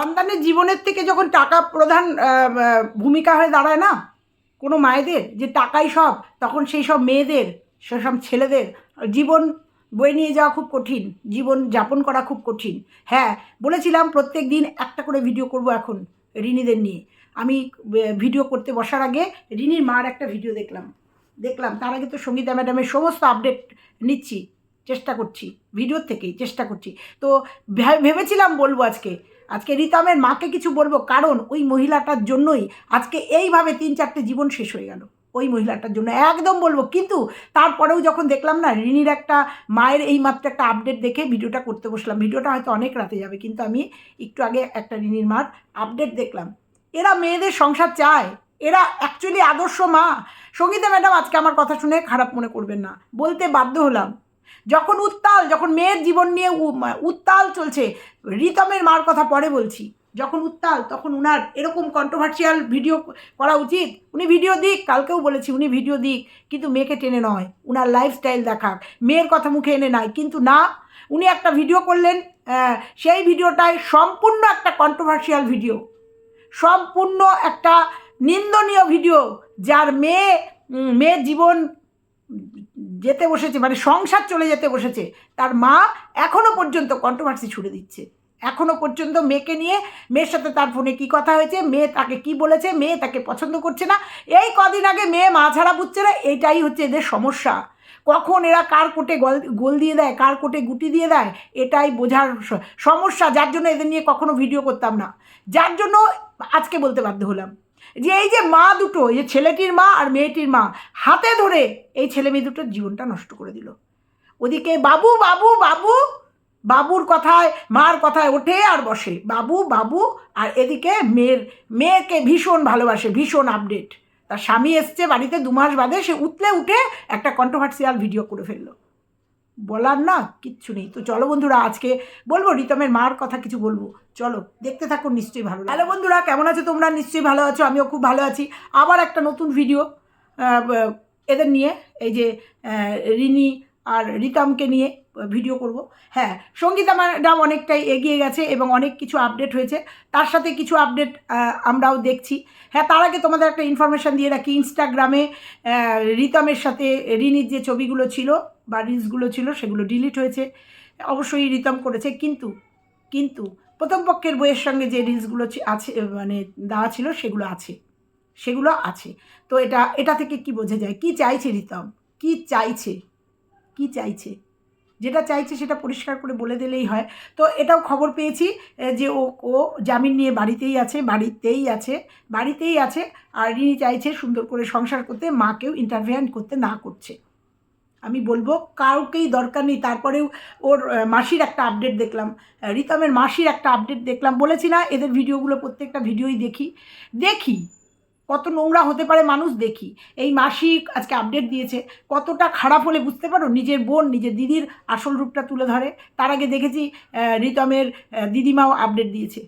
সন্তানের জীবনের থেকে যখন টাকা প্রধান ভূমিকা হয়ে দাঁড়ায় না, কোনো মায়েদের, যে টাকাই সব, তখন সেই সব মেয়েদের সেসব ছেলেদের, জীবন বয়ে নিয়ে যাওয়া খুব কঠিন, জীবন যাপন করা খুব কঠিন। হ্যাঁ বলেছিলাম প্রত্যেক দিন একটা করে ভিডিও করব এখন, রিনিদের নিয়ে। আমি ভিডিও করতে বসার আগে রিনির মার একটা ভিডিও দেখলাম। দেখলাম, তার আগে তো সঙ্গীতা ম্যাডামের সমস্ত আপডেট নিচ্ছি, চেষ্টা করছি ভিডিওর থেকেই চেষ্টা করছি। তো ভেবেছিলাম বলব আজকে আজকে রিতমের মাকে কিছু বলব, কারণ ওই মহিলাটার জন্যই আজকে এইভাবে তিন চারটে জীবন শেষ হয়ে গেল। ওই মহিলাটার জন্য একদম বলব, কিন্তু তারপরেও যখন দেখলাম না, রিনির একটা মায়ের এই মাত্র একটা আপডেট দেখে ভিডিওটা করতে বসলাম। ভিডিওটা হয়তো অনেক রাতে যাবে, কিন্তু আমি একটু আগে একটা রিনির মার আপডেট দেখলাম। এরা মেয়েদের সংসার চায়, এরা অ্যাকচুয়ালি আদর্শ মা। সঙ্গীতা ম্যাডাম আজকে আমার কথা শুনে খারাপ মনে করবেন না, বলতে বাধ্য হলাম। যখন উত্তাল, যখন মেয়ের জীবন নিয়ে উত্তাল চলছে, রিতমের মার কথা পরে বলছি, যখন উত্তাল, তখন উনার এরকম কন্ট্রোভার্সিয়াল ভিডিও করা উচিত, উনি ভিডিও দিক, কালকেও বলেছি উনি ভিডিও দিক, কিন্তু মেয়েকে টেনে নয়, উনার লাইফস্টাইল দেখাক, মেয়ের কথা মুখে এনে নাই, কিন্তু না, উনি একটা ভিডিও করলেন সেই ভিডিওটায় সম্পূর্ণ একটা কন্ট্রোভার্সিয়াল ভিডিও সম্পূর্ণ একটা নিন্দনীয় ভিডিও যার মেয়ে মেয়ের জীবন যেতে বসেছে মানে সংসার চলে যেতে বসেছে, তার মা এখনও পর্যন্ত কন্ট্রোভার্সি ছুড়ে দিচ্ছে। এখনও পর্যন্ত মেয়েকে নিয়ে, মেয়ের সাথে তার ফোনে কি কথা হয়েছে, মেয়ে তাকে কি বলেছে, মেয়ে তাকে পছন্দ করছে না, এই কদিন আগে মেয়ে মা ছাড়া বুঝছে না, এটাই হচ্ছে এদের সমস্যা। কখন এরা কার কোটে গল, গোল দিয়ে দেয়, কার কোটে গুটি দিয়ে দেয়, এটাই বোঝার সমস্যা, যার জন্য এদের নিয়ে কখনো ভিডিও করতাম না। যার জন্য আজকে বলতে বাধ্য হলাম। যে এই যে মা দুটো, এই যে ছেলেটির মা আর মেয়েটির মা, হাতে ধরে এই ছেলে মেয়ে দুটোর জীবনটা নষ্ট করে দিল। ওদিকে বাবু বাবু বাবু, বাবুর কথায়, মার কথায় ওঠে আর বসে। বাবু বাবু, আর এদিকে মেয়ের, মেয়েকে ভীষণ ভালোবাসে, ভীষণ আপডেট তার স্বামী এসছে বাড়িতে দু মাস বাদে, সে উতলে উঠে একটা কন্ট্রোভার্সিয়াল ভিডিও করে ফেলল। বলার না, কিচ্ছু নেই। তো চলো বন্ধুরা, আজকে বলব রিতমের মার কথা কিছু বলব। চলো, দেখতে থাকো, নিশ্চয়ই ভালো হ্যালো বন্ধুরা, কেমন আছো তোমরা? নিশ্চয়ই ভালো আছো, আমিও খুব ভালো আছি। আবার একটা নতুন ভিডিও এদের নিয়ে, এই যে রিনি আর রিতমকে নিয়ে ভিডিও করব। হ্যাঁ সঙ্গীতা ম্যাডাম অনেকটাই এগিয়ে গেছে এবং অনেক কিছু আপডেট হয়েছে। তার সাথে কিছু আপডেট আমরাও দেখছি। হ্যাঁ তার আগে তোমাদের একটা ইনফরমেশান দিয়ে রাখি। ইনস্টাগ্রামে রিতমের সাথে, রিনির যে ছবিগুলো ছিল বা রিলসগুলো ছিল সেগুলো ডিলিট হয়েছে, অবশ্যই রিতম করেছে, কিন্তু কিন্তু প্রথম পক্ষের বইয়ের সঙ্গে যে রিলসগুলো আছে মানে দেওয়া ছিল সেগুলো আছে সেগুলো আছে। তো এটা এটা থেকে কি বোঝা যায়? কি চাইছে রিতম? কি চাইছে? কি চাইছে? যেটা চাইছে সেটা পরিষ্কার করে বলে দিলেই হয়। তো এটাও খবর পেয়েছি যে ও ও জামিন নিয়ে বাড়িতেই আছে বাড়িতেই আছে বাড়িতেই আছে, আর রিনি চাইছে সুন্দর করে সংসার করতে, মাকেও ইন্টারভিয়ান করতে না করছে। আমি বলব কাউকেই দরকার নেই। তারপরেও ওর মাসির একটা আপডেট দেখলাম। রিতমের মাসির একটা আপডেট দেখলাম। বলেছি না, এদের ভিডিওগুলো প্রত্যেকটা ভিডিওই দেখি। দেখি। কত নোংরা হতে পারে মানুষ দেখি। এই মাসিক আজকে আপডেট দিয়েছে। কতটা খারাপ হলে বুঝতে পারো? নিজের বোন, নিজের দিদির আসল রূপটা তুলে ধরে। তার আগে দেখেছি রিতমের দিদিমাও আপডেট দিয়েছে।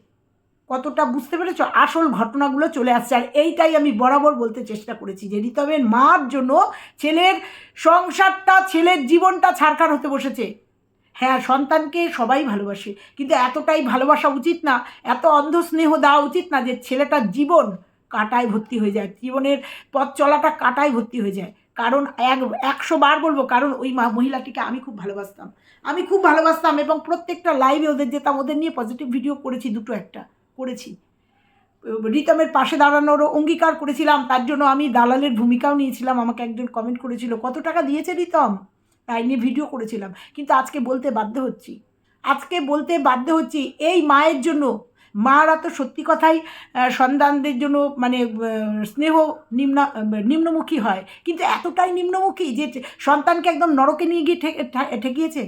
কতটা বুঝতে পেরেছ? আসল ঘটনাগুলো চলে আসছে। আর এইটাই আমি বরাবর বলতে চেষ্টা করেছি যে ঋতবের মার জন্য ছেলের সংসারটা, ছেলের জীবনটা ছাড়খাড় হতে বসেছে। হ্যাঁ সন্তানকে সবাই ভালোবাসে, কিন্তু এতটাই ভালোবাসা উচিত না, এত অন্ধ স্নেহ দেওয়া উচিত না যে ছেলেটার জীবন কাটায় ভর্তি হয়ে যায়, জীবনের পথ চলাটা কাটায় ভর্তি হয়ে যায়। কারণ এক, একশো বার বলব, কারণ ওই মা- মহিলাটিকে আমি খুব ভালোবাসতাম। আমি খুব ভালোবাসতাম এবং প্রত্যেকটা লাইভে ওদের যেতাম, ওদের নিয়ে পজিটিভ ভিডিও করেছি দুটো একটা। করেছি। রিতমের পাশে দাঁড়ানোরও অঙ্গীকার করেছিলাম, তার জন্য আমি দালালের ভূমিকাও নিয়েছিলাম, আমাকে একজন কমেন্ট করেছিল, কত টাকা দিয়েছে রিতম? তাই নিয়ে ভিডিও করেছিলাম, কিন্তু আজকে বলতে বাধ্য হচ্ছি। আজকে বলতে বাধ্য হচ্ছি, এই মায়ের জন্য, মারা তো সত্যি কথাই সন্তানদের জন্য মানে স্নেহ নিম্ন নিম্নমুখী হয়, কিন্তু এতটাই নিম্নমুখী যে সন্তানকে একদম নরকে নিয়ে গিয়ে ঠেকিয়েছে?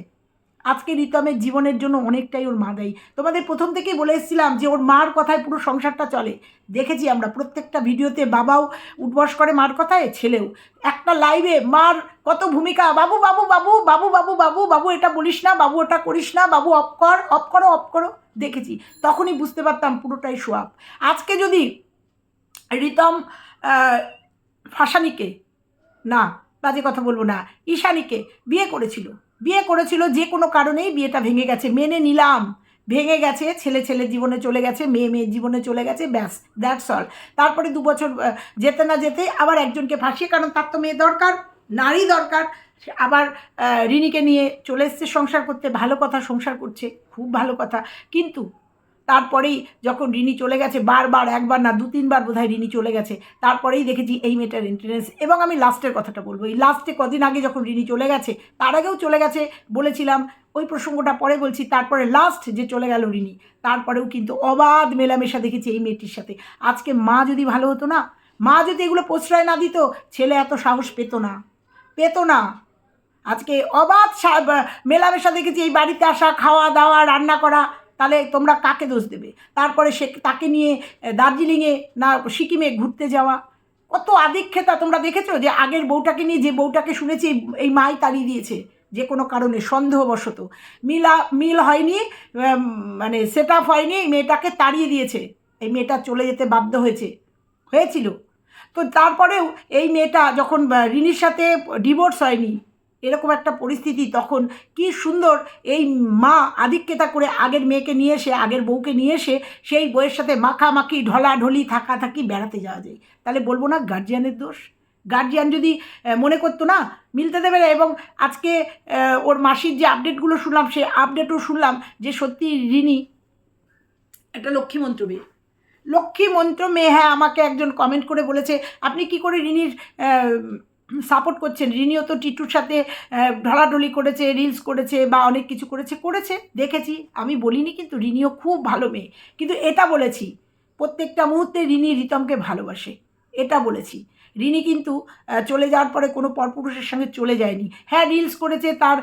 আজকে রিতমের জীবনের জন্য অনেকটাই ওর মা দায়ী তোমাদের প্রথম থেকেই বলে এসেছিলাম যে ওর মার কথায় পুরো সংসারটা চলে। দেখেছি আমরা প্রত্যেকটা ভিডিওতে বাবাও উঠবস করে মার কথায়, ছেলেও। একটা লাইভে মার কত ভূমিকা, বাবু বাবু বাবু বাবু বাবু বাবু বাবু, এটা বলিস না, বাবু, ওটা করিস না, বাবু অফ কর অফ করো অফ করো। দেখেছি। তখনই বুঝতে পারতাম পুরোটাই সোয়াব। আজকে যদি রিতম ফাঁসানিকে, না, বাজে কথা বলব না, ঈশানীকে বিয়ে করেছিল বিয়ে করেছিল যে কোনো কারণেই বিয়েটা ভেঙে গেছে, মেনে নিলাম। ভেঙে গেছে, ছেলে ছেলে জীবনে চলে গেছে, মেয়ে মেয়ের জীবনে চলে গেছে, ব্যাস দ্যাটস অল তারপরে দু বছর যেতে না যেতে আবার একজনকে ফাঁসিয়ে, কারণ তার তো মেয়ে দরকার, নারী দরকার আবার রিনিকে নিয়ে চলে এসছে, সংসার করতে, ভালো কথা, সংসার করছে, খুব ভালো কথা। কিন্তু তারপরেই যখন রিনি চলে গেছে, বারবার, একবার না, দু তিনবার বোধহয় রিনি চলে গেছে, তারপরেই দেখেছি এই মেয়েটার এন্ট্রেন্স এবং আমি লাস্টের কথাটা বলব, এই লাস্টে কদিন আগে যখন রিনি চলে গেছে, তার আগেও চলে গেছে বলেছিলাম, ওই প্রসঙ্গটা পরে বলছি, তারপরে লাস্ট যে চলে গেল রিনি, তারপরেও কিন্তু অবাধ মেলামেশা দেখেছি এই মেয়েটির সাথে। আজকে মা যদি ভালো হতো না, মা যদি এগুলো প্রশ্রয় না দিত, ছেলে এত সাহস পেত না পেত না। আজকে অবাধ মেলামেশা দেখেছি এই বাড়িতে আসা, খাওয়া দাওয়া, রান্না করা তাহলে তোমরা কাকে দোষ দেবে? তারপরে সে তাকে নিয়ে দার্জিলিংয়ে না সিকিমে ঘুরতে যাওয়া। কত আদিক্ষেতা তোমরা দেখেছ যে আগের বউটাকে নিয়ে যে বউটাকে শুনেছি এই- মাই তাড়িয়ে দিয়েছে? যে কোনো কারণে সন্দেহবশত। মিলা, মিল হয়নি মানে সেট আপ হয়নি, এই মেয়েটাকে তাড়িয়ে দিয়েছে। এই মেয়েটা চলে যেতে বাধ্য হয়েছে। হয়েছিল। তো তারপরেও এই মেয়েটা যখন রিনির সাথে ডিভোর্স হয়নি এরকম একটা পরিস্থিতি তখন। কি সুন্দর এই মা আধিক্যতা করে আগের মেয়েকে নিয়ে এসে, আগের বউকে নিয়ে এসে সেই বইয়ের সাথে মাখামাখি, ঢলাঢলি থাকা থাকি বেড়াতে যাওয়া যায়। তাহলে বলব না গার্জিয়ানের দোষ? গার্জিয়ান যদি মনে করতো না, মিলতে দেবে না এবং আজকে ওর মাসির যে আপডেটগুলো শুনলাম সে আপডেটও শুনলাম যে সত্যি ঋণী একটা লক্ষ্মীমন্ত্র মেয়ে। লক্ষ্মীমন্ত্র মেয়ে হ্যাঁ আমাকে একজন কমেন্ট করে বলেছে, আপনি কি করে রিনির সাপোর্ট করছেন। রিনিও তো টিটুর সাথে ঢলাঢলি করেছে রিলস করেছে বা অনেক কিছু করেছে করেছে, দেখেছি। আমি বলিনি কিন্তু রিনিও খুব ভালো মেয়ে। কিন্তু এটা বলেছি, প্রত্যেকটা মুহূর্তে রিনি রিতমকে ভালোবাসে। এটা বলেছি। রিনি কিন্তু চলে যাওয়ার পরে কোনো পরপুরুষের সঙ্গে চলে যায়নি। হ্যাঁ রিলস করেছে তার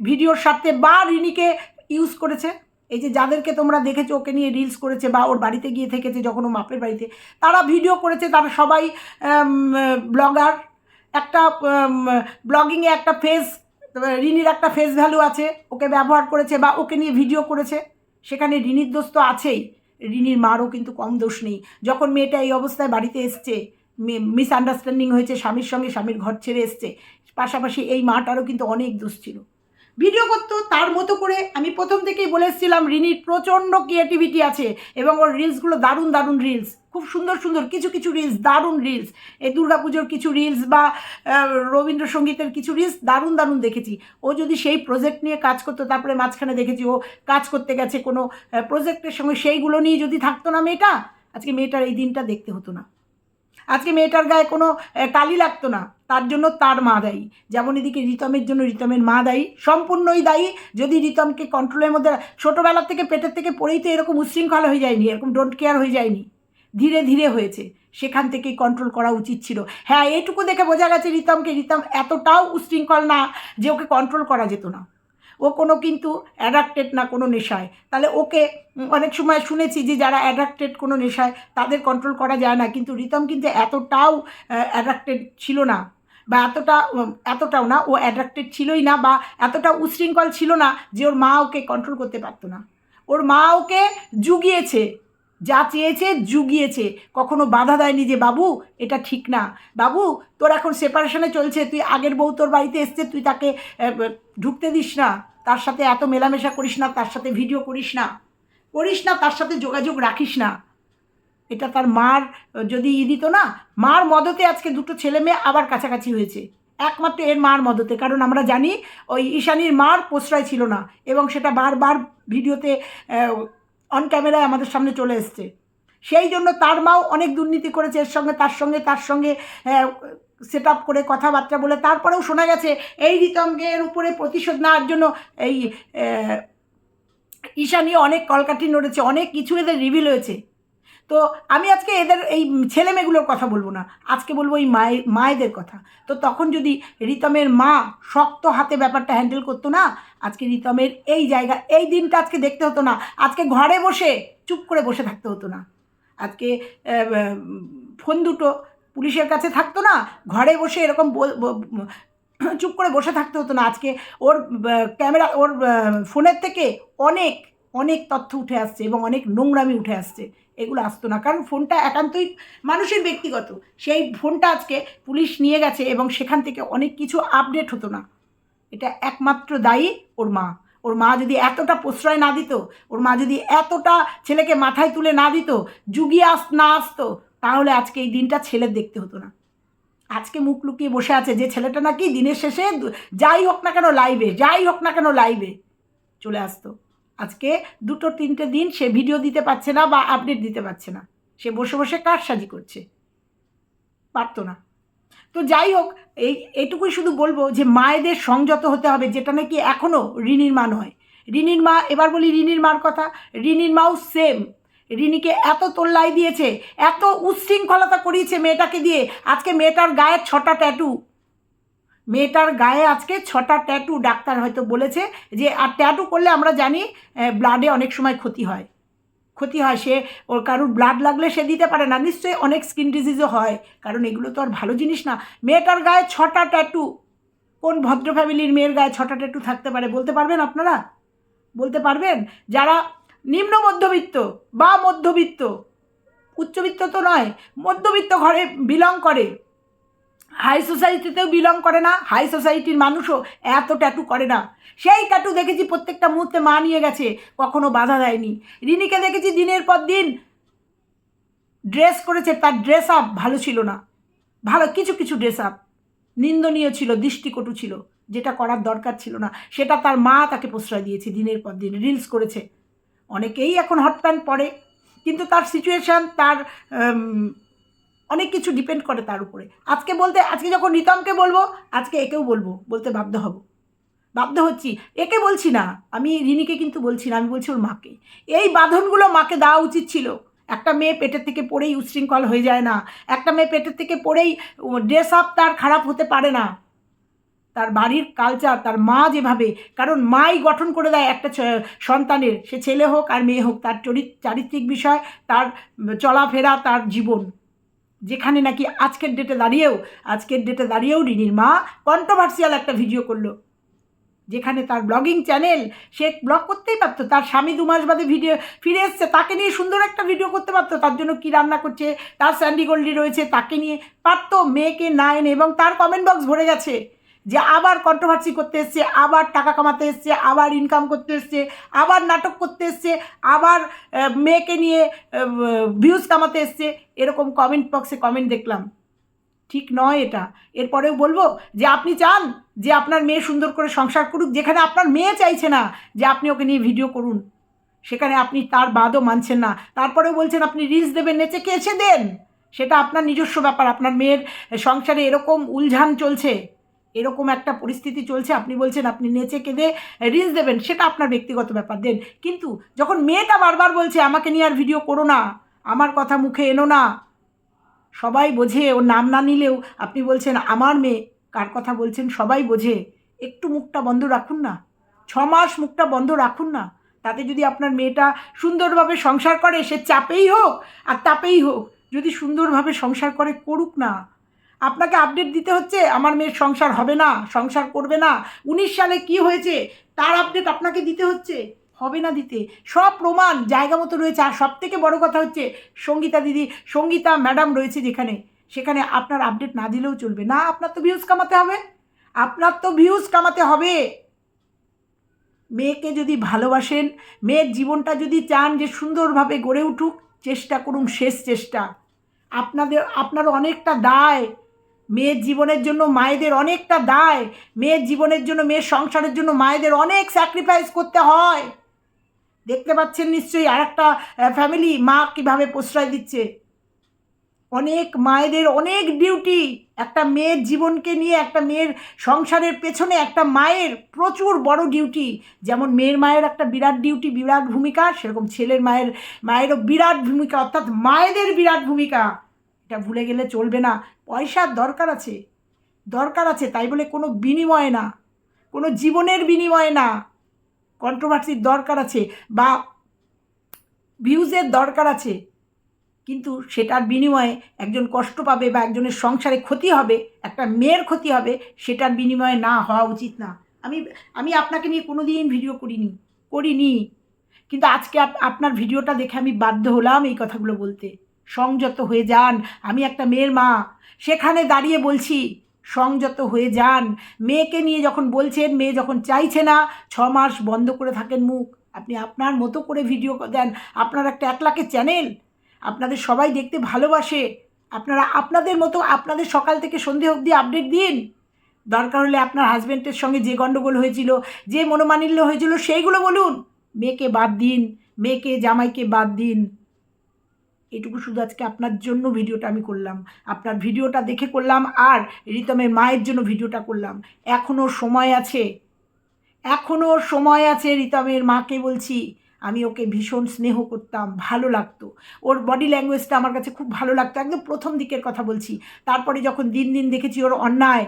ভিডিওর সাথে বা রিনিকে ইউজ করেছে। এই যে যাদেরকে তোমরা দেখেছ, ওকে নিয়ে রিলস করেছে বা ওর বাড়িতে গিয়ে থেকেছে যখন ও মাপের বাড়িতে, তারা ভিডিও করেছে, তারা সবাই ব্লগার একটা ব্লগিংয়ে একটা ফেস রিনির একটা ফেস ভ্যালু আছে, ওকে ব্যবহার করেছে বা ওকে নিয়ে ভিডিও করেছে, সেখানে রিনির দোষ তো আছেই, রিনির মারও কিন্তু কম দোষ নেই। যখন মেয়েটা এই অবস্থায় বাড়িতে এসছে মিসআন্ডারস্ট্যান্ডিং হয়েছে, স্বামীর সঙ্গে স্বামীর ঘর ছেড়ে এসছে, পাশাপাশি এই মাটারও কিন্তু অনেক দোষ ছিল। ভিডিও করতো, তার মতো করে আমি প্রথম থেকেই বলে এসেছিলাম, রিনির প্রচণ্ড ক্রিয়েটিভিটি আছে এবং ওর রিলসগুলো দারুণ দারুণ রিলস খুব সুন্দর সুন্দর, কিছু কিছু রিলস দারুণ রিলস এই দুর্গাপুজোর কিছু রিলস বা রবীন্দ্রসঙ্গীতের কিছু রিলস দারুণ দারুণ দেখেছি। ও যদি সেই প্রজেক্ট নিয়ে কাজ করতো, তারপরে মাঝখানে দেখেছি ও কাজ করতে গেছে কোনো প্রজেক্টের সঙ্গে সেইগুলো নিয়ে যদি থাকতো না মেয়েটা, আজকে মেয়েটার এই দিনটা দেখতে হতো না। আজকে মেয়েটার গায়ে কোনো কালি লাগতো না। তার জন্য তার মা দায়ী। যেমন এদিকে রিতমের জন্য রিতমের মা দায়ী, সম্পূর্ণই দায়ী। যদি রিতমকে কন্ট্রোলের মধ্যে ছোটোবেলার থেকে পেটের থেকে পড়েই তো এরকম উচ্ছৃঙ্খলা হয়ে যায়নি, এরকম ডোন্ট কেয়ার হয়ে যায়নি। ধীরে ধীরে হয়েছে। সেখান থেকেই কন্ট্রোল করা উচিত ছিল। হ্যাঁ এইটুকু দেখে বোঝা গেছে রিতমকে, রিতম এতটাও উচ্ছৃঙ্খল না যে ওকে কন্ট্রোল করা যেত না। ও কোনো কিন্তু অ্যাডাক্টেড না কোনো নেশায়। তাহলে ওকে অনেক সময় শুনেছি যে যারা অ্যাডাক্টেড কোনো নেশায় তাদের কন্ট্রোল করা যায় না। কিন্তু রিতম কিন্তু এতটাও অ্যাডাক্টেড ছিল না। বা এতটা, এতটাও না, ও অ্যাডাক্টেড ছিলই না বা এতটা উচ্ছৃঙ্খল ছিল না যে ওর মা ওকে কন্ট্রোল করতে পারতো না। ওর মা ওকে জুগিয়েছে, যা চেয়েছে জুগিয়েছে। কখনো বাধা দেয়নি যে, বাবু, এটা ঠিক না। বাবু, তোর এখন সেপারেশনে চলছে, তুই আগের বউ তোর বাড়িতে এসছে, তুই তাকে ঢুকতে দিস না। তার সাথে এত মেলামেশা করিস না, তার সাথে ভিডিও করিস না। করিস না, তার সাথে যোগাযোগ রাখিস না। এটা তার মার, যদি ই দিত না, মার মদতে আজকে দুটো ছেলে মেয়ে আবার কাছাকাছি হয়েছে। একমাত্র এর মার মদতে, কারণ আমরা জানি ওই ঈশানির মার প্রশ্রয় ছিল না, এবং সেটা বারবার ভিডিওতে অন ক্যামেরায় আমাদের সামনে চলে এসছে। সেই জন্য তার মাও অনেক দুর্নীতি করেছে, এর সঙ্গে, তার সঙ্গে তার সঙ্গে সেট আপ করে কথাবার্তা বলে, তারপরেও শোনা গেছে, এই রিতমকের উপরে প্রতিশোধ নেওয়ার জন্য এই ঈশানী অনেক কলকাঠি নড়েছে, অনেক কিছু এদের রিভিল হয়েছে। তো আমি আজকে এদের, এই ছেলে মেয়েগুলোর কথা বলব না। আজকে বলব এই মায়ের মায়েদের কথা। তো তখন যদি রিতমের মা শক্ত হাতে ব্যাপারটা হ্যান্ডেল করতো না, আজকে রিতমের এই জায়গা, এই দিনটা আজকে দেখতে হতো না। আজকে ঘরে বসে চুপ করে বসে থাকতে হতো না। আজকে ফোন দুটো পুলিশের কাছে থাকতো না, ঘরে বসে এরকম চুপ করে বসে থাকতে হতো না। আজকে ওর ক্যামেরা, ওর ফোনের থেকে অনেক অনেক তথ্য উঠে আসছে এবং অনেক নোংরামি উঠে আসছে। এগুলো আসতো না। কারণ ফোনটা একান্তই মানুষের ব্যক্তিগত। সেই ফোনটা আজকে পুলিশ নিয়ে গেছে এবং সেখান থেকে অনেক কিছু আপডেট হতো না। এটা একমাত্র দায়ী ওর মা। ওর মা যদি এতটা প্রশ্রয় না দিত, ওর মা যদি এতটা ছেলেকে মাথায় তুলে না দিত যুগিয়ে আস না আসতো, তাহলে আজকে এই দিনটা ছেলের দেখতে হতো না। আজকে মুখ লুকিয়ে বসে আছে যে ছেলেটা নাকি দিনের শেষে যাই হোক না কেন লাইভে যাই হোক না কেন লাইভে চলে আসতো। আজকে দুটো তিনটে দিন সে ভিডিও দিতে পারছে না বা আপডেট দিতে পারছে না। সে বসে বসে কারসাজি করছে। পারতো না। তো যাই হোক, এই এটুকুই শুধু বলব যে মায়েদের সংযত হতে হবে, যেটা নাকি এখনও ঋণীর নয়। ঋণীর মা, এবার বলি ঋণীর মার কথা। ঋণীর মাও সেম রিনিকে এত তোল্লাই দিয়েছে, এত উচ্ছৃঙ্খলতা করিয়েছে মেয়েটাকে দিয়ে। আজকে মেয়েটার গায়ের ছটা ট্যাটু মেয়েটার গায়ে আজকে ছটা ট্যাটু ডাক্তার হয়তো বলেছে যে, আর ট্যাটু করলে আমরা জানি ব্লাডে অনেক সময় ক্ষতি হয়। ক্ষতি হয়, সে, ওর কারুর ব্লাড লাগলে সে দিতে পারে না। নিশ্চয়ই অনেক স্কিন ডিজিজও হয়, কারণ এগুলো তো আর ভালো জিনিস না। মেয়েটার গায়ে ছটা ট্যাটু কোন ভদ্র ফ্যামিলির মেয়ের গায়ে ছটা ট্যাটু থাকতে পারে বলতে পারবেন আপনারা? বলতে পারবেন? যারা নিম্ন মধ্যবিত্ত বা মধ্যবিত্ত, উচ্চবিত্ত তো নয়, মধ্যবিত্ত ঘরে বিলং করে। হাই সোসাইটিতেও বিলং করে না হাই সোসাইটির মানুষও এত ট্যাটু করে না। সেই ট্যাটু দেখেছি প্রত্যেকটা মুহূর্তে মা নিয়ে গেছে, কখনো বাধা দেয়নি। রিনিকে দেখেছি দিনের পর দিন ড্রেস করেছে, তার ড্রেস আপ ভালো ছিল না। ভালো, কিছু কিছু ড্রেস আপ নিন্দনীয় ছিল, দৃষ্টিকটু ছিল, যেটা করার দরকার ছিল না। সেটা তার মা তাকে প্রশ্রয় দিয়েছে, দিনের পর দিন রিলস করেছে। অনেকেই এখন হট প্যান্ট পরে, কিন্তু তার সিচুয়েশান তার অনেক কিছু ডিপেন্ড করে তার উপরে। আজকে বলতে, আজকে যখন রিতমকে বলব, আজকে একেও বলব, বলতে বাধ্য হব। বাধ্য হচ্ছি। একে বলছি না, আমি রিনিকে কিন্তু বলছি না, আমি বলছি ওর মাকে। এই বাঁধনগুলো মাকে দেওয়া উচিত ছিল। একটা মেয়ে পেটের থেকে পড়েই উচ্ছৃঙ্খল হয়ে যায় না। একটা মেয়ে পেটের থেকে পড়েই ড্রেস আপ তার খারাপ হতে পারে না। তার বাড়ির কালচার তার মা যেভাবে, কারণ মাই গঠন করে দেয় একটা সন্তানের। সে ছেলে হোক আর মেয়ে হোক, তার চরিত, চারিত্রিক বিষয়, তার চলাফেরা, তার জীবন। যেখানে নাকি আজকের ডেটে দাঁড়িয়েও, আজকের ডেটে দাঁড়িয়েও রিনির মা কন্ট্রোভার্সিয়াল একটা ভিডিও করল। যেখানে তার ব্লগিং চ্যানেল সে ব্লগ করতেই পারতো, তার স্বামী দু মাস বাদে ভিডিও ফিরে এসছে, তাকে নিয়ে সুন্দর একটা ভিডিও করতে পারতো, তার জন্য কী রান্না করছে, তার স্যান্ডি গোল্ডি রয়েছে, তাকে নিয়ে পারতো মেয়েকে না এনে, এবং তার কমেন্ট বক্স ভরে গেছে। যে আবার কন্ট্রোভার্সি করতে এসছে, আবার টাকা কামাতে এসছে, আবার ইনকাম করতে এসছে, আবার নাটক করতে এসছে, আবার মেয়েকে নিয়ে ভিউজ কামাতে এসছে, এরকম কমেন্ট বক্সে কমেন্ট দেখলাম। ঠিক নয় এটা। এরপরেও বলব যে আপনি চান যে আপনার মেয়ে সুন্দর করে সংসার করুক, যেখানে আপনার মেয়ে চাইছে না যে আপনি ওকে নিয়ে ভিডিও করুন। সেখানে আপনি তার বাদও মানছেন না। তারপরেও বলছেন আপনি রিলস দেবেন, নেচে কেছে দেন। সেটা আপনার নিজস্ব ব্যাপার, আপনার মেয়ের সংসারে এরকম উলঝান চলছে। এরকম একটা পরিস্থিতি চলছে, আপনি বলছেন আপনি নেচে কেঁদে রিলস দেবেন, সেটা আপনার ব্যক্তিগত ব্যাপার, দেন। কিন্তু যখন মেয়েটা বারবার বলছে, আমাকে নিয়ে আর ভিডিও করো না, আমার কথা মুখে এনো না। সবাই বোঝে, ওর নাম না নিলেও আপনি বলছেন, আমার মেয়ে, কার কথা বলছেন? সবাই বোঝে। একটু মুখটা বন্ধ রাখুন না। ছ মাস মুখটা বন্ধ রাখুন না। তাতে যদি আপনার মেয়েটা সুন্দরভাবে সংসার করে, সে চাপেই হোক, আর তাপেই হোক, যদি সুন্দরভাবে সংসার করে, করুক না আপনাকে আপডেট দিতে হচ্ছে, আমার মেয়ের সংসার হবে না, সংসার করবে না। উনিশ সালে কি হয়েছে, তার আপডেট আপনাকে দিতে হচ্ছে? হবে না দিতে। সব প্রমাণ জায়গা মতো রয়েছে। আর সব থেকে বড় কথা হচ্ছে, সঙ্গীতা দিদি, সঙ্গীতা ম্যাডাম রয়েছে যেখানে। সেখানে আপনার আপডেট না দিলেও চলবে। না, আপনার তো ভিউজ কামাতে হবে। আপনার তো ভিউজ কামাতে হবে। মেয়েকে যদি ভালোবাসেন, মেয়ের জীবনটা যদি চান যে সুন্দরভাবে গড়ে উঠুক, চেষ্টা করুন, শেষ চেষ্টা। আপনাদের আপনার অনেকটা দায়। মেয়ের জীবনের জন্য মায়েদের অনেকটা দায়, মেয়ের জীবনের জন্য, মেয়ের সংসারের জন্য মায়েদের অনেক স্যাক্রিফাইস করতে হয়। দেখতে পাচ্ছেন নিশ্চয়ই আর একটা ফ্যামিলি মা কীভাবে প্রশ্রয় দিচ্ছে। অনেক মায়েদের অনেক ডিউটি একটা মেয়ের জীবনকে নিয়ে, একটা মেয়ের সংসারের পেছনে একটা মায়ের প্রচুর বড় ডিউটি যেমন মেয়ের মায়ের একটা বিরাট ডিউটি বিরাট ভূমিকা, সেরকম ছেলের মায়ের, মায়েরও বিরাট ভূমিকা, অর্থাৎ মায়েদের বিরাট ভূমিকা। এটা ভুলে গেলে চলবে না। পয়সার দরকার আছে। দরকার আছে, তাই বলে কোনো বিনিময় না। কোনো জীবনের বিনিময় না। কন্ট্রোভার্সির দরকার আছে বা ভিউজের দরকার আছে। কিন্তু সেটার বিনিময়ে একজন কষ্ট পাবে বা একজনের সংসারে ক্ষতি হবে, একটা মেয়ের ক্ষতি হবে, সেটার বিনিময়ে না হওয়া উচিত না। আমি আমি আপনাকে নিয়ে কোনো দিন ভিডিও করিনি করিনি। কিন্তু আজকে আপ- আপনার ভিডিওটা দেখে আমি বাধ্য হলাম এই কথাগুলো বলতে। সংযত হয়ে যান। আমি একটা মেয়ের মা। সেখানে দাঁড়িয়ে বলছি, সংযত হয়ে যান। মেয়েকে নিয়ে যখন বলছেন, মেয়ে যখন চাইছে না, ছ মাস বন্ধ করে থাকেন মুখ। আপনি আপনার মতো করে ভিডিও দেন। আপনার একটা এক লাখের চ্যানেল। আপনাদের সবাই দেখতে ভালোবাসে। আপনারা আপনাদের মতো আপনাদের সকাল থেকে সন্ধে অবধি আপডেট দিন। দরকার হলে আপনার হাজব্যান্ডের সঙ্গে যে গণ্ডগোল হয়েছিল, যে মনোমানিল্য হয়েছিল, সেইগুলো বলুন। মেয়েকে বাদ দিন। মেয়েকে জামাইকে বাদ দিন। এটুকু শুধু আজকে আপনার জন্য ভিডিওটা আমি করলাম। আপনার ভিডিওটা দেখে করলাম আর রিতমের মায়ের জন্য ভিডিওটা করলাম। এখনও সময় আছে। এখনও সময় আছে রিতমের মাকে বলছি, আমি ওকে ভীষণ স্নেহ করতাম, ভালো লাগতো। ওর বডি ল্যাঙ্গুয়েজটা আমার কাছে খুব ভালো লাগতো। একদম প্রথম দিকের কথা বলছি। তারপরে যখন দিন দিন দেখেছি ওর অন্যায়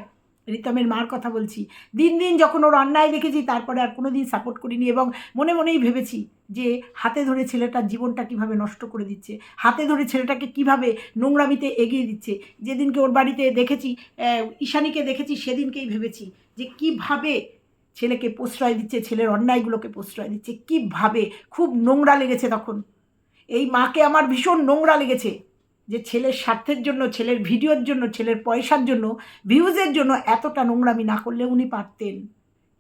রিতমের মার কথা বলছি। দিন দিন যখন ওর অন্যায় দেখেছি, তারপরে আর কোনো দিন সাপোর্ট করিনি এবং মনে মনেই ভেবেছি যে হাতে ধরে ছেলেটার জীবনটা কীভাবে নষ্ট করে দিচ্ছে, হাতে ধরে ছেলেটাকে কীভাবে নোংরামিতে এগিয়ে দিচ্ছে। যেদিনকে ওর বাড়িতে দেখেছি ঈশানীকে দেখেছি, সেদিনকেই ভেবেছি যে কীভাবে ছেলেকে প্রশ্রয় দিচ্ছে, ছেলের অন্যায়গুলোকে প্রশ্রয় দিচ্ছে, কীভাবে খুব নোংরা লেগেছে তখন। এই মাকে আমার ভীষণ নোংরা লেগেছে। যে ছেলের স্বার্থের জন্য, ছেলের ভিডিওর জন্য, ছেলের পয়সার জন্য ভিউজের জন্য এতটা নোংরামি না করলে উনি পারতেন।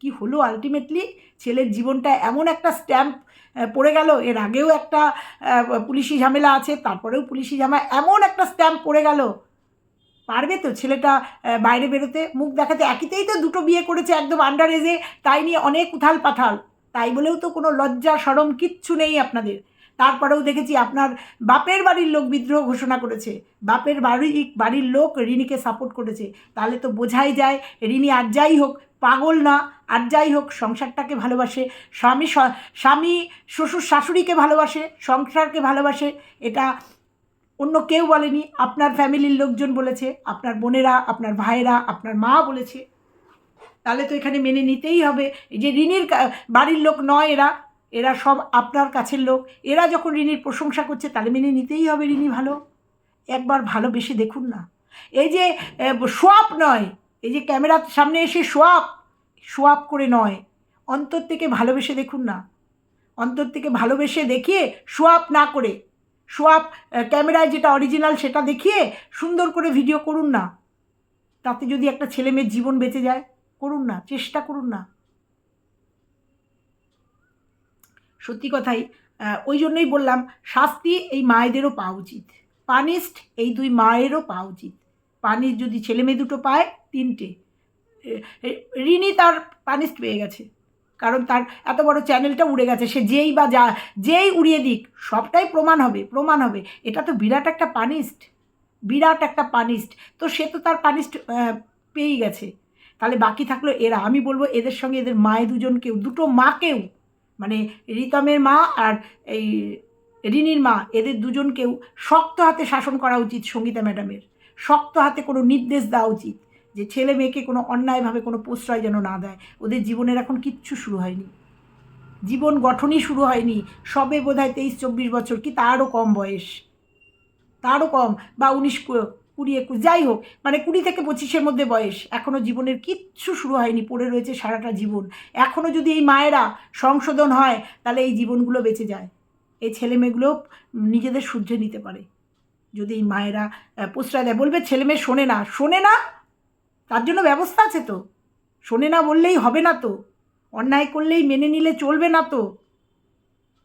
কি হলো আলটিমেটলি ছেলের জীবনটা এমন একটা স্ট্যাম্প পড়ে গেল, এর আগেও একটা পুলিশি ঝামেলা আছে, তারপরেও পুলিশি ঝামেলা, এমন একটা স্ট্যাম্প পড়ে গেল। পারবে তো ছেলেটা বাইরে বেরোতে? মুখ দেখাতে? একইতেই তো দুটো বিয়ে করেছে একদম আন্ডার এজে তাই নিয়ে অনেক উথাল পাথাল তাই বলেও তো কোনো লজ্জা সরম কিচ্ছু নেই আপনাদের। তারপরেও দেখেছি আপনার বাপের বাড়ির লোক বিদ্রোহ ঘোষণা করেছে। বাপের বাড়ি, বাড়ির লোক রিনিকে সাপোর্ট করেছে। তাহলে তো বোঝাই যায়, রিনি আর যাই হোক, পাগল না, আর যাই হোক, সংসারটাকে ভালোবাসে, স্বামী স্বামী, শ্বশুর শাশুড়িকে ভালোবাসে, সংসারকে ভালোবাসে, এটা অন্য কেউ বলেনি, আপনার ফ্যামিলির লোকজন বলেছে, আপনার বোনেরা, আপনার ভাইয়েরা, আপনার মা বলেছে। তাহলে তো এখানে মেনে নিতেই হবে যে কা- বাড়ির লোক নয় এরা এরা সব আপনার কাছের লোক। এরা যখন ঋণীর প্রশংসা করছে, তাহলে মেনে নিতেই হবে ঋণী ভালো। একবার ভালোবেসে দেখুন না। এই যে সোয়াপ নয়, এই যে ক্যামেরার সামনে এসে সোয়াপ সোয়াপ করে নয়। অন্তর থেকে ভালোবেসে দেখুন না। অন্তর থেকে ভালোবেসে দেখিয়ে সোয়াপ না করে, সোয়াপ ক্যামেরায় যেটা অরিজিনাল সেটা দেখিয়ে সুন্দর করে ভিডিও করুন না। তাতে যদি একটা ছেলে মেয়ের জীবন বেঁচে যায়, করুন না, চেষ্টা করুন না। সত্যি কথাই ওই জন্যই বললাম, শাস্তি এই মায়েদেরও পাওয়া উচিত। পানিস্ট এই দুই মায়েরও পাওয়া উচিত। পানিশ যদি ছেলে মেয়ে দুটো পায়, তিনটে। রিনি তার পানিশড পেয়ে গেছে। কারণ তার এত বড় চ্যানেলটা উড়ে গেছে, সে যেই বা যা, যেই উড়িয়ে দিক, সবটাই প্রমাণ হবে প্রমাণ হবে। এটা তো বিরাট একটা পানিস্ট বিরাট একটা পানিস্ট তো সে তো তার পানিস্ট পেয়েই গেছে। তাহলে বাকি থাকল এরা। আমি বলব এদের সঙ্গে এদের মায়ে দুজনকেও দুটো মাকেও মানে রিতমের মা আর এই রিনির মা, এদের দুজনকেও শক্ত হাতে শাসন করা উচিত সঙ্গীতা ম্যাডামের। শক্ত হাতে কোনো নির্দেশ দেওয়া উচিত যে ছেলে মেয়েকে কোনো অন্যায়ভাবে কোনো প্রশ্রয় যেন না দেয়। ওদের জীবনের এখন কিচ্ছু শুরু হয়নি। জীবন গঠনই শুরু হয়নি। সবে বোধ হয় তেইশ চব্বিশ বছর কি তারও কম বয়স? তারও কম। বা উনিশ কুড়ি একুশ, যাই হোক মানে কুড়ি থেকে পঁচিশের মধ্যে বয়স। এখনও জীবনের কিচ্ছু শুরু হয়নি, পড়ে রয়েছে সারাটা জীবন। এখনও যদি এই মায়েরা সংশোধন হয়, তাহলে এই জীবনগুলো বেঁচে যায়। এই ছেলে মেয়েগুলো নিজেদের শুদ্ধে নিতে পারে। যদি এই মায়েরা প্রশ্রয় দেয়, বলবে ছেলে মেয়ে শোনে না শোনে না? তার জন্য ব্যবস্থা আছে তো। শোনে না বললেই হবে না তো। অন্যায় করলেই মেনে নিলে চলবে না তো।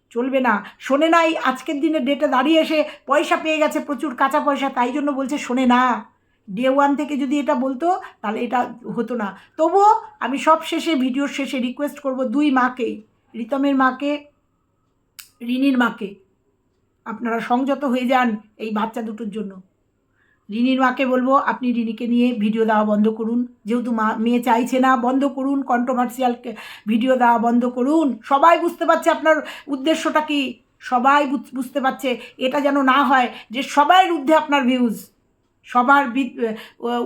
চলবে না। শোনে নাই, আজকের দিনে ডেটে দাঁড়িয়ে এসে পয়সা পেয়ে গেছে প্রচুর কাঁচা পয়সা, তাই জন্য বলছে শোনে না। ডে ওয়ান থেকে যদি এটা বলতো, তাহলে এটা হতো না। তবুও আমি সব শেষে, ভিডিওর শেষে রিকোয়েস্ট করব দুই মাকে, রিতমের মাকে, রিনির মাকে। আপনারা সংযত হয়ে যান এই বাচ্চা দুটোর জন্য। রিনির মাকে বলব, আপনি রিনিকে নিয়ে ভিডিও দেওয়া বন্ধ করুন। যেহেতু মা, মেয়ে চাইছে না, বন্ধ করুন কন্ট্রোভার্সিয়াল ভিডিও দেওয়া বন্ধ করুন। সবাই বুঝতে পারছে আপনার উদ্দেশ্যটা কি? সবাই বুঝতে পারছে এটা যেন না হয় যে সবার ঊর্ধ্বে আপনার ভিউজ সবার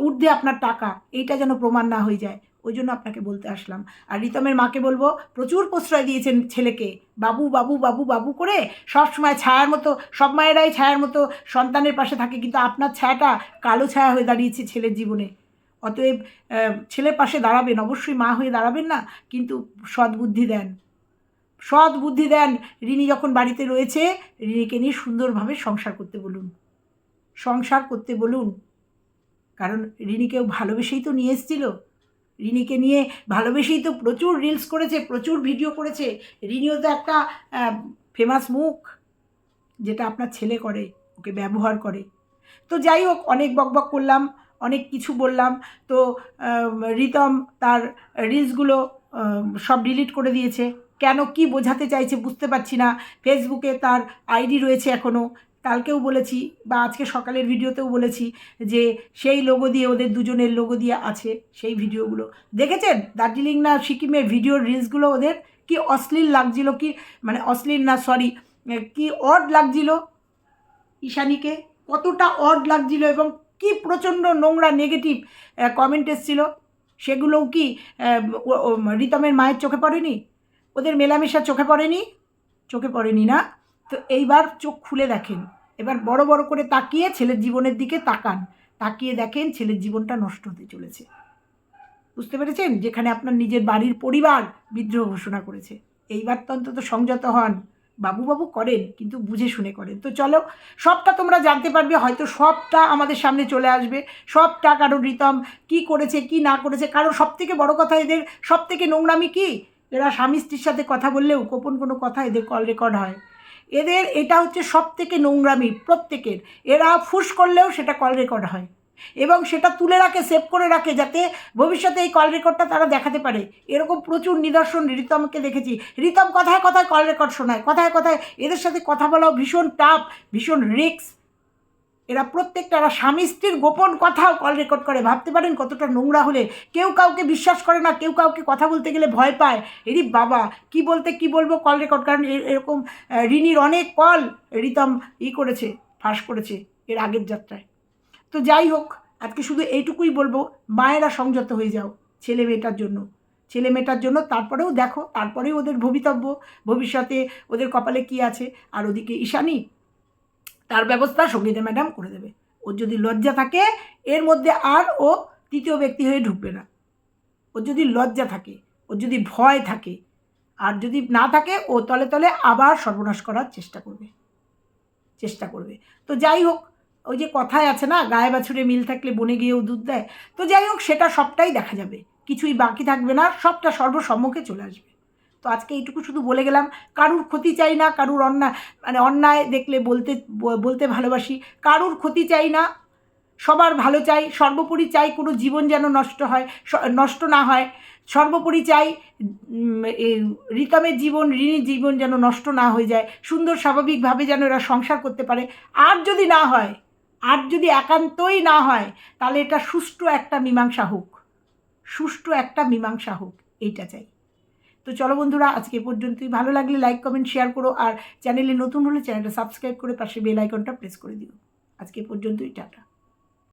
ঊর্ধ্বে আপনার টাকা, এইটা যেন প্রমাণ না হয়ে যায়। ওই জন্য আপনাকে বলতে আসলাম। আর রিতমের মাকে বলব, প্রচুর প্রশ্রয় দিয়েছেন ছেলেকে। বাবু বাবু বাবু বাবু করে সবসময় ছায়ার মতো, সব মায়েরাই ছায়ার মতো সন্তানের পাশে থাকে। কিন্তু আপনার ছায়াটা কালো ছায়া হয়ে দাঁড়িয়েছে ছেলের জীবনে। অতএব ছেলের পাশে দাঁড়াবেন। অবশ্যই মা হয়ে দাঁড়াবেন না, কিন্তু সৎ বুদ্ধি দেন। সৎ বুদ্ধি দেন। রিনি যখন বাড়িতে রয়েছে, রিনিকে নিয়ে সুন্দরভাবে সংসার করতে বলুন। সংসার করতে বলুন। কারণ রিনিকেও ভালোবেসেই তো নিয়ে এসেছিল। রিনিকে নিয়ে ভালোবেসেই তো প্রচুর রিলস করেছে, প্রচুর ভিডিও করেছে। রিনিও তো একটা ফেমাস মুখ, যেটা আপনার ছেলে করে, ওকে ব্যবহার করে। তো যাই হোক, অনেক বকবক করলাম, অনেক কিছু বললাম। তো রিতম তার রিলসগুলো সব ডিলিট করে দিয়েছে। কেন কি বোঝাতে চাইছে বুঝতে পারছি না। ফেসবুকে তার আইডি রয়েছে এখনও কালকেও বলেছি বা আজকে সকালের ভিডিওতেও বলেছি যে সেই লোগো দিয়ে ওদের দুজনের লোগো দিয়ে আছে সেই ভিডিওগুলো। দেখেছেন? দার্জিলিং না সিকিমের ভিডিওর রিলসগুলো ওদের কি অশ্লীল লাগছিল, কি মানে অশ্লীল না সরি কি অড লাগছিল? ঈশানীকে কতটা অড লাগছিল এবং কি প্রচণ্ড নোংরা নেগেটিভ কমেন্ট এসেছিল। সেগুলোও কি রিতমের মায়ের চোখে পড়েনি? ওদের মেলামেশা চোখে পড়েনি? চোখে পড়েনি না? তো এইবার চোখ খুলে দেখেন। এবার বড় বড় করে তাকিয়ে ছেলের জীবনের দিকে তাকান। তাকিয়ে দেখেন ছেলের জীবনটা নষ্ট হতে চলেছে। বুঝতে পেরেছেন? যেখানে আপনার নিজের বাড়ির পরিবার বিদ্রোহ ঘোষণা করেছে। এইবার তো অন্তত সংযত হন। বাবু বাবু করেন, কিন্তু বুঝে শুনে করেন। তো চলো, সবটা তোমরা জানতে পারবে, হয়তো সবটা আমাদের সামনে চলে আসবে। সবটা কারোর রিতম কি করেছে, কি না করেছে। কারণ সব থেকে বড় কথা এদের সব থেকে নোংরামি কি? এরা স্বামী স্ত্রীর সাথে কথা বললেও গোপন কোনো কথা এদের কল রেকর্ড হয়। এদের এটা হচ্ছে সব থেকে নোংরামি প্রত্যেকের। এরা ফুস করলেও সেটা কল রেকর্ড হয়। এবং সেটা তুলে রাখে সেভ করে রাখে যাতে ভবিষ্যতে এই কল রেকর্ডটা তারা দেখাতে পারে। এরকম প্রচুর নিদর্শন রিতমকে দেখেছি। রিতম কথায় কথায় কল রেকর্ড শোনায়, কথায় কথায় এদের সাথে কথা বলাও ভীষণ টাফ ভীষণ রিক্স এরা প্রত্যেকটা, এরা স্বামী স্ত্রীর গোপন কথাও কল রেকর্ড করে। ভাবতে পারেন কতটা নোংরা হলে। কেউ কাউকে বিশ্বাস করে না, কেউ কাউকে কথা বলতে গেলে ভয় পায়। এরি বাবা, কি বলতে কি বলব কল রেকর্ড কারণ এরকম রিনির অনেক কল রিতম ই করেছে, ফাঁস করেছে এর আগের যাত্রায়। তো যাই হোক, আজকে শুধু এইটুকুই বলব, মায়েরা সংযত হয়ে যাও ছেলে মেয়েটার জন্য। ছেলে মেয়েটার জন্য তারপরেও দেখো তারপরেও ওদের ভবিতব্য, ভবিষ্যতে ওদের কপালে কি আছে। আর ওদিকে ঈশানী তার ব্যবস্থা সঙ্গীতা ম্যাডাম করে দেবে। ওর যদি লজ্জা থাকে, এর মধ্যে আর ও তৃতীয় ব্যক্তি হয়ে ঢুকবে না। ওর যদি লজ্জা থাকে, ওর যদি ভয় থাকে, আর যদি না থাকে, ও তলে তলে আবার সর্বনাশ করার চেষ্টা করবে। চেষ্টা করবে। তো যাই হোক, ওই যে কথায় আছে না, গায়ে বাছুরে মিল থাকলে বনে গিয়েও দুধ দেয়। তো যাই হোক, সেটা সবটাই দেখা যাবে। কিছুই বাকি থাকবে না, সবটা সর্বসম্মুখে চলে আসবে। তো আজকে এইটুকু শুধু বলে গেলাম। কারুর ক্ষতি চাই না, কারুর অন্যায় মানে অন্যায় দেখলে বলতে বলতে ভালোবাসি। কারুর ক্ষতি চাই না, সবার ভালো চাই, সর্বোপরি চাই কোনো জীবন যেন নষ্ট হয় নষ্ট না হয়। সর্বোপরি চাই রিতমের জীবন ঋণীর জীবন যেন নষ্ট না হয়ে যায়। সুন্দর স্বাভাবিকভাবে যেন এরা সংসার করতে পারে। আর যদি না হয়, আর যদি একান্তই না হয়, তাহলে এটা সুষ্ঠু একটা মীমাংসা হোক। সুষ্ঠু একটা মীমাংসা হোক, এইটা চাই। তো চলো বন্ধুরা, আজকে পর্যন্তই। ভালো লাগলে লাইক কমেন্ট শেয়ার করো আর চ্যানেলে নতুন হলে চ্যানেলটা সাবস্ক্রাইব করে পাশে বেল আইকনটা প্রেস করে দিও। আজকে পর্যন্তই, টাটা।